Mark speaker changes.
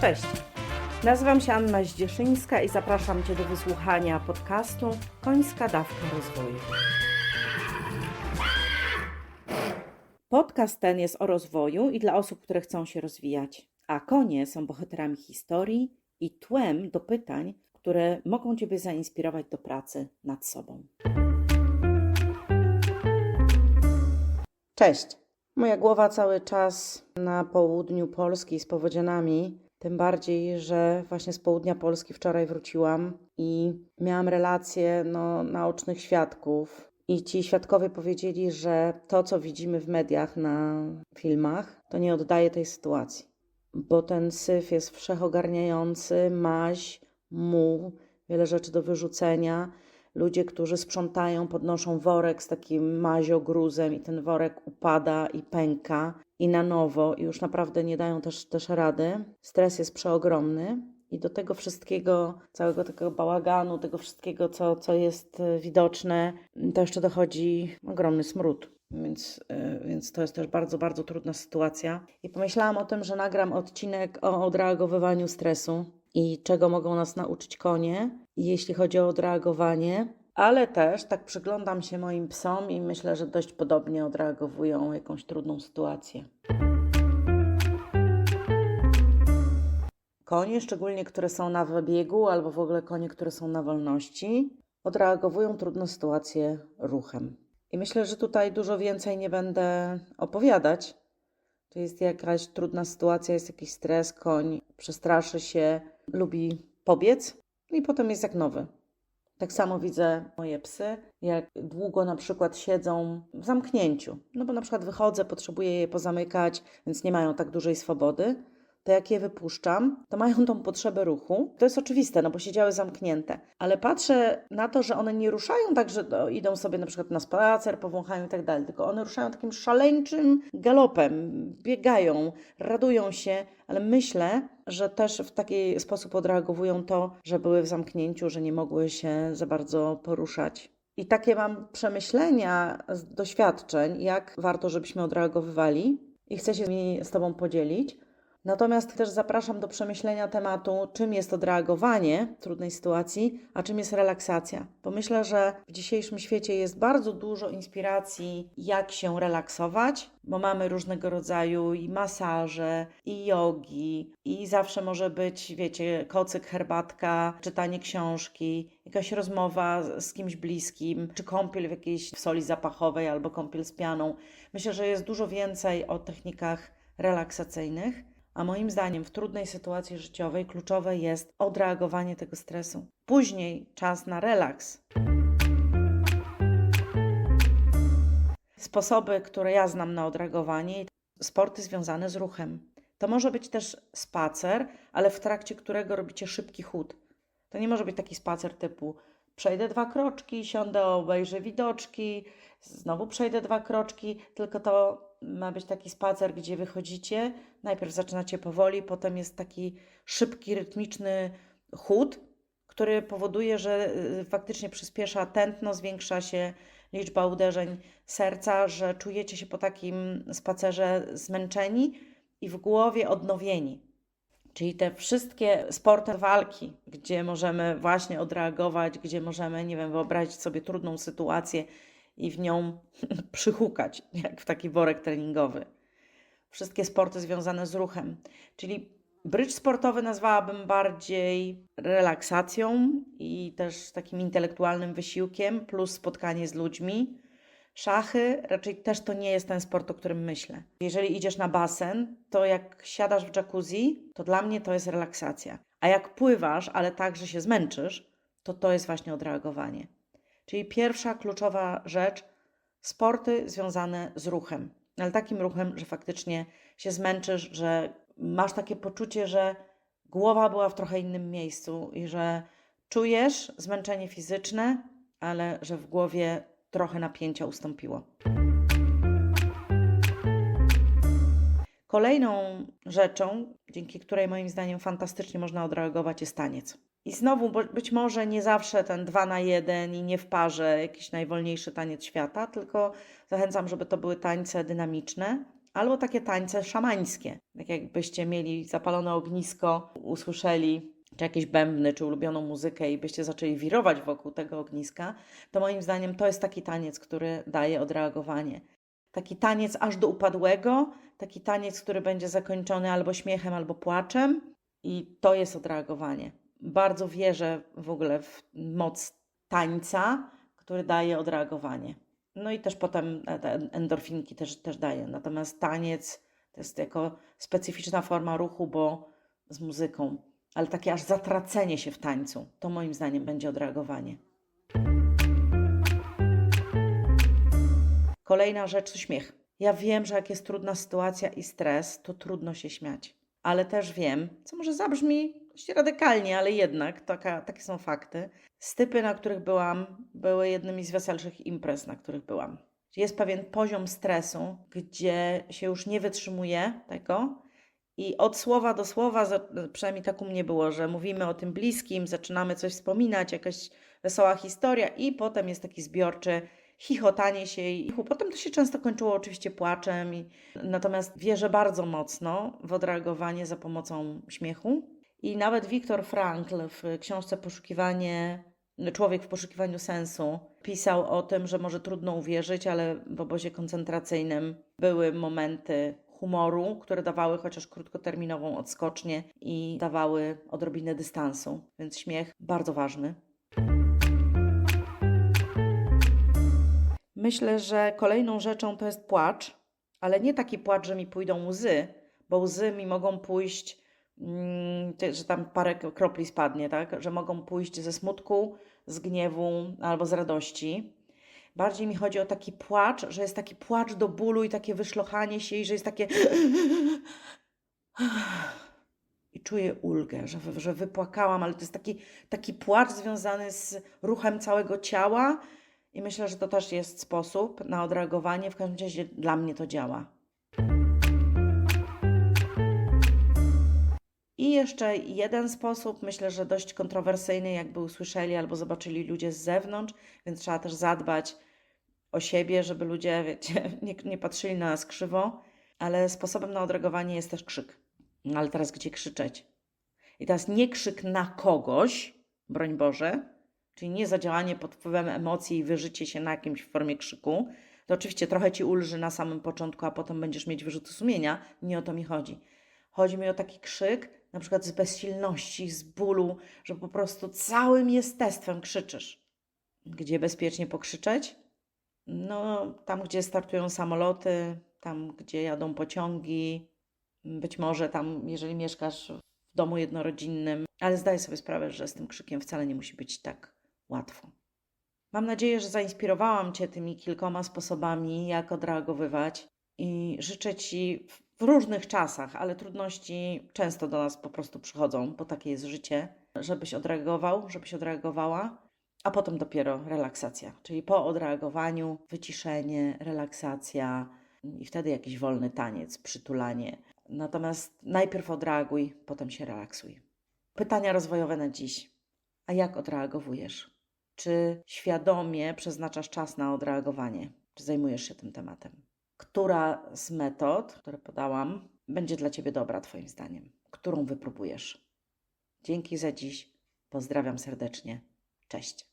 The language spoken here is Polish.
Speaker 1: Cześć. Nazywam się Anna Zdzieszyńska i zapraszam Cię do wysłuchania podcastu Końska Dawka Rozwoju. Podcast ten jest o rozwoju i dla osób, które chcą się rozwijać, a konie są bohaterami historii i tłem do pytań, które mogą Ciebie zainspirować do pracy nad sobą. Cześć. Moja głowa cały czas na południu Polski z powodzianami. Tym bardziej, że właśnie z południa Polski wczoraj wróciłam i miałam relacje no, naocznych świadków. I ci świadkowie powiedzieli, że to, co widzimy w mediach, na filmach, to nie oddaje tej sytuacji. Bo ten syf jest wszechogarniający, maź, muł, wiele rzeczy do wyrzucenia. Ludzie, którzy sprzątają, podnoszą worek z takim maziogruzem i ten worek upada i pęka i na nowo i już naprawdę nie dają też, też rady. Stres jest przeogromny i do tego wszystkiego, całego tego bałaganu, tego wszystkiego, co, co jest e, widoczne, to jeszcze dochodzi ogromny smród. Więc, e, więc to jest też bardzo, bardzo trudna sytuacja. I pomyślałam o tym, że nagram odcinek o odreagowywaniu stresu i czego mogą nas nauczyć konie, jeśli chodzi o odreagowanie, ale też tak przyglądam się moim psom i myślę, że dość podobnie odreagowują jakąś trudną sytuację. Konie, szczególnie które są na wybiegu, albo w ogóle konie, które są na wolności, odreagowują trudne sytuacje ruchem. I myślę, że tutaj dużo więcej nie będę opowiadać. To jest jakaś trudna sytuacja, jest jakiś stres, koń przestraszy się, lubi pobiec i potem jest jak nowy. Tak samo widzę moje psy, jak długo na przykład siedzą w zamknięciu. No bo na przykład wychodzę, potrzebuję je pozamykać, więc nie mają tak dużej swobody. To jak je wypuszczam, to mają tą potrzebę ruchu. To jest oczywiste, no bo siedziały zamknięte. Ale patrzę na to, że one nie ruszają tak, że idą sobie na przykład na spacer, powąchają i tak dalej, tylko one ruszają takim szaleńczym galopem, biegają, radują się, ale myślę, że też w taki sposób odreagowują to, że były w zamknięciu, że nie mogły się za bardzo poruszać. I takie mam przemyślenia z doświadczeń, jak warto, żebyśmy odreagowywali, i chcę się z z Tobą podzielić. Natomiast też zapraszam do przemyślenia tematu, czym jest odreagowanie w trudnej sytuacji, a czym jest relaksacja. Bo myślę, że w dzisiejszym świecie jest bardzo dużo inspiracji, jak się relaksować, bo mamy różnego rodzaju i masaże, i jogi, i zawsze może być, wiecie, kocyk, herbatka, czytanie książki, jakaś rozmowa z kimś bliskim, czy kąpiel w jakiejś soli zapachowej albo kąpiel z pianą. Myślę, że jest dużo więcej o technikach relaksacyjnych. A moim zdaniem w trudnej sytuacji życiowej kluczowe jest odreagowanie tego stresu. Później czas na relaks. Sposoby, które ja znam na odreagowanie, sporty związane z ruchem. To może być też spacer, ale w trakcie którego robicie szybki chód. To nie może być taki spacer typu przejdę dwa kroczki, siądę, obejrzę widoczki, znowu przejdę dwa kroczki, tylko to ma być taki spacer, gdzie wychodzicie, najpierw zaczynacie powoli, potem jest taki szybki, rytmiczny chód, który powoduje, że y, faktycznie przyspiesza tętno, zwiększa się liczba uderzeń serca, że czujecie się po takim spacerze zmęczeni i w głowie odnowieni. Czyli te wszystkie sporty walki, gdzie możemy właśnie odreagować, gdzie możemy, nie wiem, wyobrazić sobie trudną sytuację i w nią przyhukać, jak w taki worek treningowy. Wszystkie sporty związane z ruchem. Czyli brycz sportowy nazwałabym bardziej relaksacją i też takim intelektualnym wysiłkiem, plus spotkanie z ludźmi. Szachy raczej też to nie jest ten sport, o którym myślę. Jeżeli idziesz na basen, to jak siadasz w jacuzzi, to dla mnie to jest relaksacja. A jak pływasz, ale tak, że się zmęczysz, to to jest właśnie odreagowanie. Czyli pierwsza kluczowa rzecz sporty związane z ruchem, ale takim ruchem, że faktycznie się zmęczysz, że masz takie poczucie, że głowa była w trochę innym miejscu i że czujesz zmęczenie fizyczne, ale że w głowie trochę napięcia ustąpiło. Kolejną rzeczą, dzięki której moim zdaniem fantastycznie można odreagować, jest taniec. I znowu, być może nie zawsze ten dwa na jeden i nie w parze jakiś najwolniejszy taniec świata, tylko zachęcam, żeby to były tańce dynamiczne, albo takie tańce szamańskie. Tak jakbyście mieli zapalone ognisko, usłyszeli czy jakieś bębny, czy ulubioną muzykę i byście zaczęli wirować wokół tego ogniska, to moim zdaniem to jest taki taniec, który daje odreagowanie. Taki taniec aż do upadłego, taki taniec, który będzie zakończony albo śmiechem, albo płaczem, i to jest odreagowanie. Bardzo wierzę w ogóle w moc tańca, który daje odreagowanie. No i też potem te endorfinki też, też daje. Natomiast taniec to jest jako specyficzna forma ruchu, bo z muzyką, ale takie aż zatracenie się w tańcu. To moim zdaniem będzie odreagowanie. Kolejna rzecz to śmiech. Ja wiem, że jak jest trudna sytuacja i stres, to trudno się śmiać. Ale też wiem, co może zabrzmi dość radykalnie, ale jednak taka, takie są fakty. Stypy, na których byłam, były jednymi z weselszych imprez, na których byłam. Jest pewien poziom stresu, gdzie się już nie wytrzymuje tego, i od słowa do słowa, przynajmniej tak u mnie było, że mówimy o tym bliskim, zaczynamy coś wspominać, jakaś wesoła historia, i potem jest taki zbiorczy chichotanie się i potem to się często kończyło oczywiście płaczem. I... Natomiast wierzę bardzo mocno w odreagowanie za pomocą śmiechu. I nawet Viktor Frankl w książce Poszukiwanie, Człowiek w poszukiwaniu sensu pisał o tym, że może trudno uwierzyć, ale w obozie koncentracyjnym były momenty humoru, które dawały chociaż krótkoterminową odskocznię i dawały odrobinę dystansu. Więc śmiech bardzo ważny. Myślę, że kolejną rzeczą to jest płacz, ale nie taki płacz, że mi pójdą łzy, bo łzy mi mogą pójść, że tam parę kropli spadnie, tak? Że mogą pójść ze smutku, z gniewu albo z radości. Bardziej mi chodzi o taki płacz, że jest taki płacz do bólu i takie wyszlochanie się i że jest takie i czuję ulgę, że, że wypłakałam, ale to jest taki, taki płacz związany z ruchem całego ciała, i myślę, że to też jest sposób na odreagowanie. W każdym razie dla mnie to działa. I jeszcze jeden sposób, myślę, że dość kontrowersyjny, jakby usłyszeli albo zobaczyli ludzie z zewnątrz, więc trzeba też zadbać o siebie, żeby ludzie, wiecie, nie, nie patrzyli na nas krzywo, ale sposobem na odreagowanie jest też krzyk. No ale teraz gdzie krzyczeć? I teraz nie krzyk na kogoś, broń Boże, czyli nie zadziałanie pod wpływem emocji i wyżycie się na jakimś w formie krzyku, to oczywiście trochę ci ulży na samym początku, a potem będziesz mieć wyrzuty sumienia. Nie o to mi chodzi. Chodzi mi o taki krzyk, na przykład z bezsilności, z bólu, że po prostu całym jestestwem krzyczysz. Gdzie bezpiecznie pokrzyczeć? No, tam, gdzie startują samoloty, tam, gdzie jadą pociągi, być może tam, jeżeli mieszkasz w domu jednorodzinnym, ale zdaję sobie sprawę, że z tym krzykiem wcale nie musi być tak łatwo. Mam nadzieję, że zainspirowałam Cię tymi kilkoma sposobami, jak odreagowywać i życzę Ci w różnych czasach, ale trudności często do nas po prostu przychodzą, bo takie jest życie, żebyś odreagował, żebyś odreagowała, a potem dopiero relaksacja. Czyli po odreagowaniu wyciszenie, relaksacja i wtedy jakiś wolny taniec, przytulanie. Natomiast najpierw odreaguj, potem się relaksuj. Pytania rozwojowe na dziś. A jak odreagowujesz? Czy świadomie przeznaczasz czas na odreagowanie? Czy zajmujesz się tym tematem? Która z metod, które podałam, będzie dla Ciebie dobra, Twoim zdaniem? Którą wypróbujesz? Dzięki za dziś. Pozdrawiam serdecznie. Cześć.